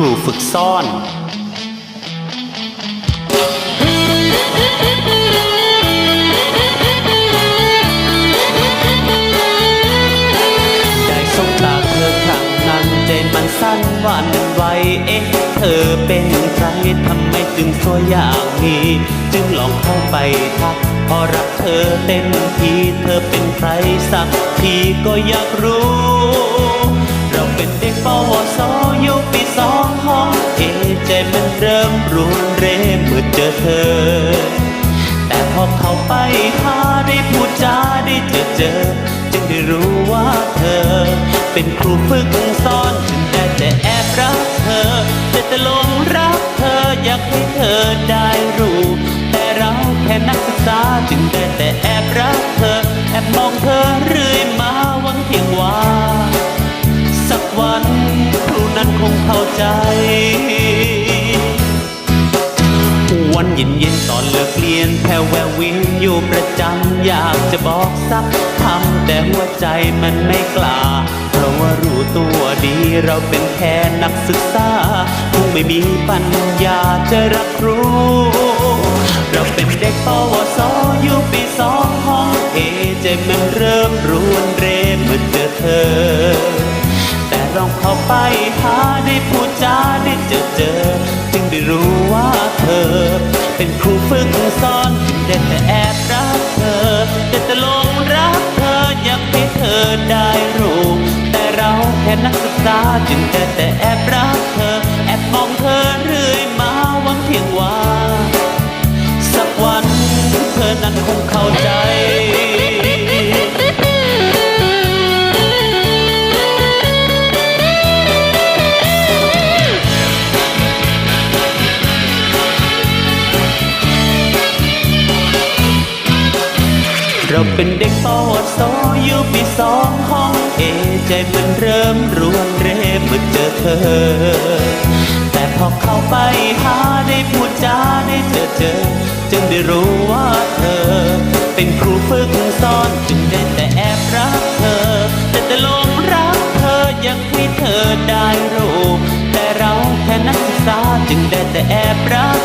รูฝึกซ่อนได้สบตาเธอครั้งนั้นใจมันสั้นหวานมันไหวเอ๊ะ เธอเป็นใครทำไมจึงสวยอย่างนี้ จึงลองเข้าไปทักพอรักเธอเต็มทีเธอเป็นใครสักทีก็อยากรู้ มันเริ่มรุนเรเมื่อเจอเธอ แต่พอเข้าไปหาได้พูดจาได้เจอเจอ จึงได้รู้ว่าเธอ เป็นครูฝึกสอนจึงได้แต่แอบรักเธอ แต่จะหลงรักเธออยากให้เธอได้รู้ แต่เราแค่นักศึกษาจึงได้แต่แอบรักเธอ แอบมองเธอเรื่อยมาหวังเพียงว่า สักวันครูนั้นคงเข้าใจ วันเย็นเย็นๆตอนเลิกเรียนแผ่วแวววิวอยู่ประจำอยากจะบอกสักคำแต่หัวใจมันไม่กล้าเพราะว่ารู้ตัวดีเราเป็นแค่นักศึกษาคงไม่มีปัญญาจะรับรู้ เราเป็นเด็กปวสอยู่ปีสองห้องเอใจมันเริ่มรวนเรเมื่อเจอเธอแต่ลองเข้าไปหาได้พูดจาได้เจอเจอ จึงได้รู้ว่า เธอ เป็นครูฝึกสอนได้แต่แอบรักเธอได้แต่หลงรักเธออยากให้เธอได้รู้ แต่เราแค่นักศึกษาจึงได้แต่แอบรัก เราเป็นเด็กปวสอยู่ปีสองห้องเอใจมันเริ่มรวนเรเมื่อเจอเธอ แต่พอเข้าไปหาได้พูดจาได้เจอเจอ จึงได้รู้ว่าเธอ เป็นครูฝึกสอนจึงได้แต่แอบรักเธอ แต่แต่ลงรักเธออยากให้เธอได้รู้ แต่เราแค่นักศึกษาจึงได้แต่แอบรัก